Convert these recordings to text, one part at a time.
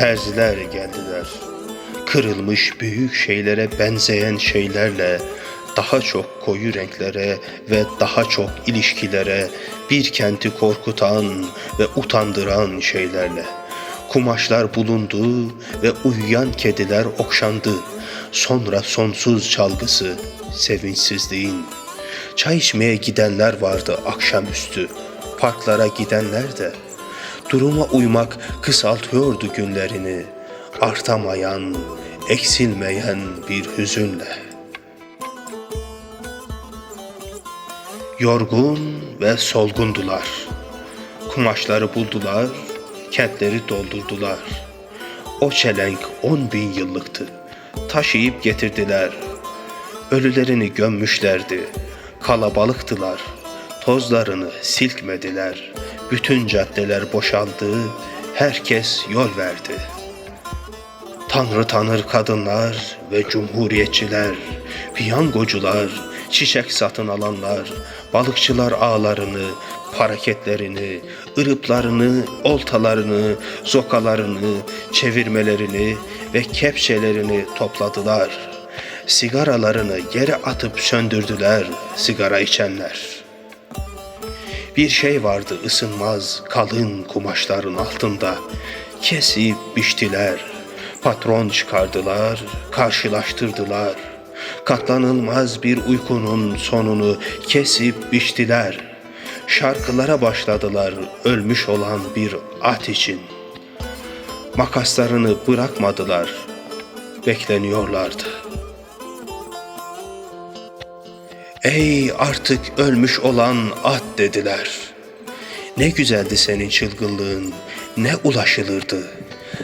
terziler geldiler. Kırılmış büyük şeylere benzeyen şeylerle, daha çok koyu renklere ve daha çok ilişkilere, bir kenti korkutan ve utandıran şeylerle. Kumaşlar bulundu ve uyuyan kediler okşandı. Sonra sonsuz çalgısı, sevinçsizliğin. Çay içmeye gidenler vardı akşamüstü. Parklara gidenler de. Duruma uymak kısaltıyordu günlerini. Artamayan, eksilmeyen bir hüzünle. Yorgun ve solgundular. Kumaşları buldular, kentleri doldurdular. O çelenk on bin yıllıktı. Taşıyıp getirdiler. Ölülerini gömmüşlerdi. Kalabalıktılar. Tozlarını silkmediler. Bütün caddeler boşaldı. Herkes yol verdi. Tanrı tanır kadınlar ve cumhuriyetçiler, piyangocular, çiçek satın alanlar, balıkçılar ağlarını, paraketlerini, ırıplarını, oltalarını, zokalarını, çevirmelerini ve kepçelerini topladılar. Sigaralarını yere atıp söndürdüler sigara içenler. Bir şey vardı ısınmaz kalın kumaşların altında. Kesip biçtiler. Patron çıkardılar, karşılaştırdılar. Katlanılmaz bir uykunun sonunu kesip biçtiler. Şarkılara başladılar ölmüş olan bir at için. Makaslarını bırakmadılar. Bekleniyorlardı. Ey artık ölmüş olan at dediler. Ne güzeldi senin çılgınlığın, ne ulaşılırdı.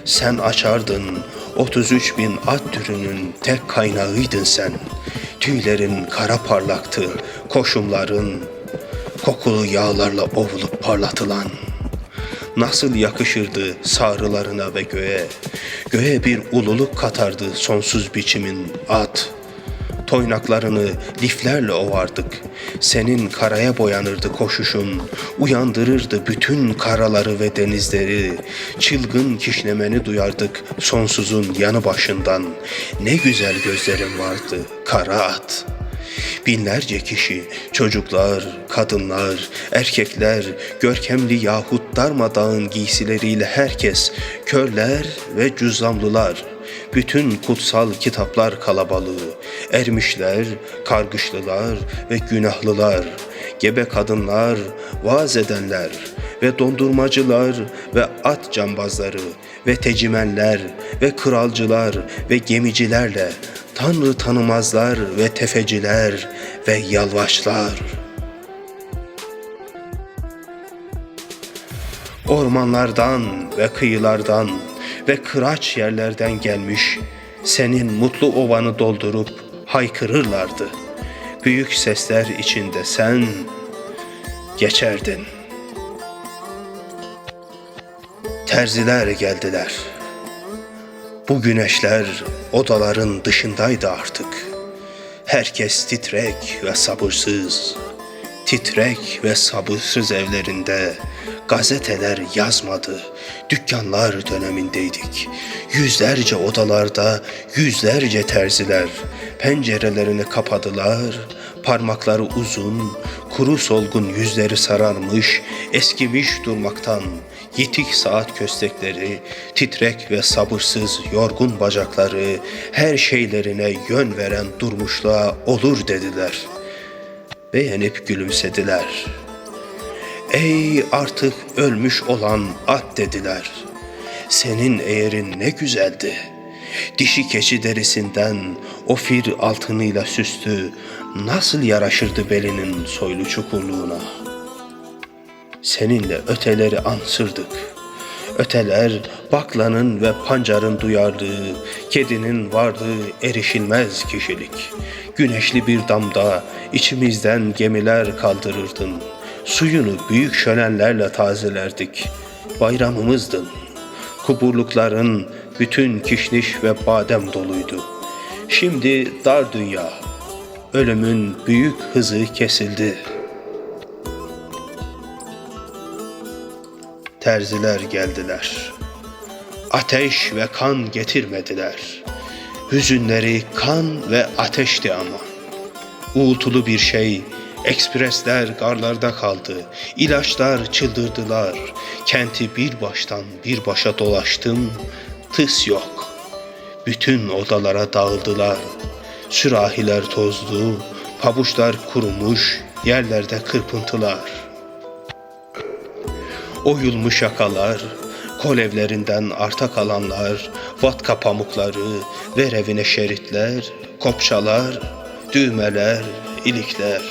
Sen açardın 33 bin at türünün tek kaynağıydın sen. Tüylerin kara parlaktı, koşumların kokulu yağlarla ovulup parlatılan. Nasıl yakışırdı sarılarına ve göğe, göğe bir ululuk katardı sonsuz biçimin at.'' Toynaklarını liflerle ovardık. Senin karaya boyanırdı koşuşun, uyandırırdı bütün karaları ve denizleri. Çılgın kişnemeni duyardık sonsuzun yanı başından. Ne güzel gözlerin vardı kara at.'' Binlerce kişi, çocuklar, kadınlar, erkekler, görkemli yahut darmadağın giysileriyle herkes, körler ve cüzamlılar, bütün kutsal kitaplar kalabalığı, ermişler, kargışlılar ve günahlılar, gebe kadınlar, vaaz edenler ve dondurmacılar ve at cambazları ve tecimenler ve kralcılar ve gemicilerle Tanrı tanımazlar ve tefeciler ve yalvaçlar. Ormanlardan ve kıyılardan ve kıraç yerlerden gelmiş senin mutlu ovanı doldurup haykırırlardı. Büyük sesler içinde sen geçerdin. Terziler geldiler.'' Bu güneşler odaların dışındaydı artık. Herkes titrek ve sabırsız. Titrek ve sabırsız evlerinde gazeteler yazmadı. Dükkanlar dönemindeydik. Yüzlerce odalarda yüzlerce terziler pencerelerini kapadılar. Parmakları uzun, kuru solgun yüzleri sararmış, eskimiş durmaktan yitik saat köstekleri, titrek ve sabırsız yorgun bacakları, her şeylerine yön veren durmuşluğa olur dediler. Beğenip gülümsediler. Ey artık ölmüş olan at dediler. Senin eğerin ne güzeldi. Dişi keçi derisinden ofir altınıyla süslü nasıl yaraşırdı belinin soylu çukurluğuna.'' seninle öteleri ansırdık. Öteler baklanın ve pancarın duyardığı, kedinin vardığı erişilmez kişilik. Güneşli bir damda içimizden gemiler kaldırırdın. Suyunu büyük şölenlerle tazelerdik. Bayramımızdın. Kuburlukların bütün kişniş ve badem doluydu. Şimdi dar dünya, ölümün büyük hızı kesildi.'' Terziler geldiler. ateş ve kan getirmediler. Hüzünleri kan ve ateşti ama. Uğultulu bir şey, ekspresler garlarda kaldı, ilaçlar çıldırdılar. Kenti bir baştan bir başa dolaştım, tıs yok. Bütün odalara dağıldılar. Sürahiler tozlu, pabuçlar kurumuş, yerlerde kırpıntılar. Oyulmuş yakalar, kolevlerinden arta kalanlar, vatka pamukları, verevine şeritler, kopçalar, düğmeler, ilikler,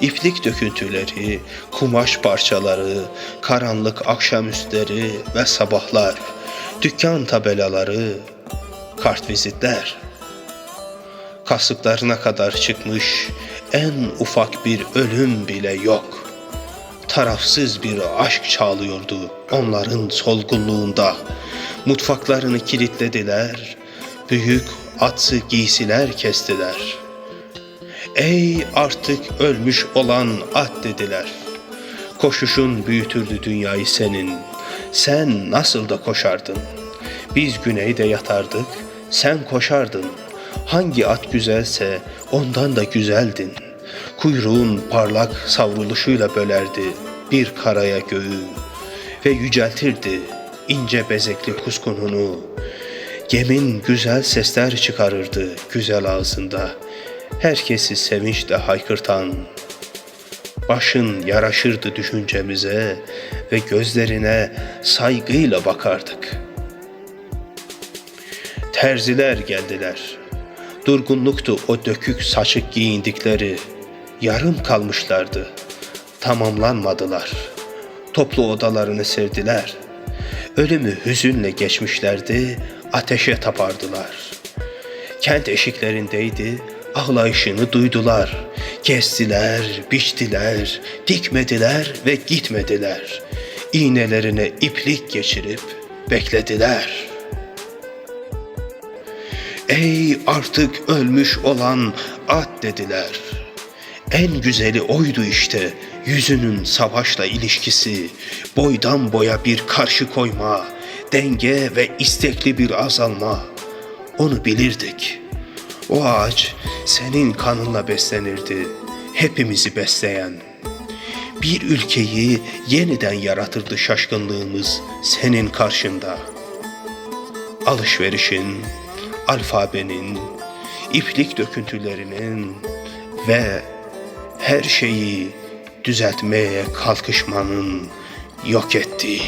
iplik döküntüleri, kumaş parçaları, karanlık akşamüstleri ve sabahlar, dükkan tabelaları, kartvizitler kasıklarına kadar çıkmış en ufak bir ölüm bile yok. Tarafsız bir aşk çağlıyordu onların solgunluğunda. Mutfaklarını kilitlediler, büyük atsı giysiler kestiler. Ey artık ölmüş olan at dediler. Koşuşun büyütürdü dünyayı senin. Sen nasıl da koşardın? Biz güneyde yatardık, sen koşardın. Hangi at güzelse ondan da güzeldin. Kuyruğun parlak savruluşuyla bölerdi bir karaya göğü ve yüceltirdi ince bezekli kuskununu. Gemin güzel sesler çıkarırdı güzel ağzında. Herkesi sevinçle haykırtan. Başın yaraşırdı düşüncemize ve gözlerine saygıyla bakardık. Terziler geldiler. Durgunluktu o dökük saçık giyindikleri. Yarım kalmışlardı. Tamamlanmadılar. Toplu odalarını sevdiler. Ölümü hüzünle geçmişlerdi, ateşe tapardılar. Kent eşiklerindeydi, ağlayışını duydular. Kestiler, biçtiler, dikmediler ve gitmediler. İğnelerine iplik geçirip beklediler.'' Ey artık ölmüş olan at dediler. En güzeli oydu işte yüzünün savaşla ilişkisi, boydan boya bir karşı koyma, denge ve istekli bir azalma. Onu bilirdik. O ağaç senin kanınla beslenirdi, hepimizi besleyen. Bir ülkeyi yeniden yaratırdı şaşkınlığımız senin karşında. Alışverişin, alfabenin, iplik döküntülerinin ve her şeyi düzeltmeye kalkışmanın yok ettiği.